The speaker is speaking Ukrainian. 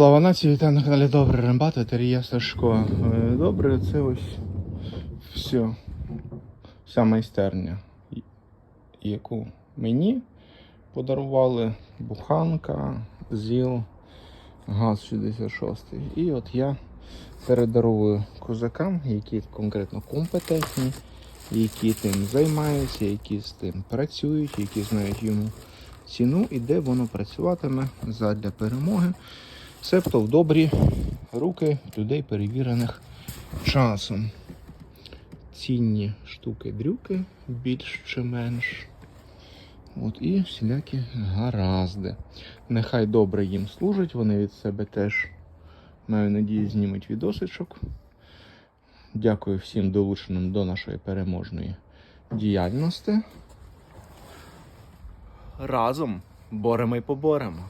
Слава нації, вітаю на каналі Добре Рембат, Терія Сашко. Е, Добре, це ось все. Вся майстерня, яку мені подарували. Буханка, ЗІЛ, ГАЗ 66. І от я передаровую козакам, які конкретно компетентні, які тим займаються, які з тим працюють, які знають йому ціну і де воно працюватиме задля перемоги. Себто в добрі руки людей, перевірених часом. Цінні штуки-дрюки, більш чи менш. От і всілякі гаразди. Нехай добре їм служить, вони від себе теж, маю надію, знімуть відосичок. Дякую всім долученим до нашої переможної діяльності. Разом боремо і поборемо.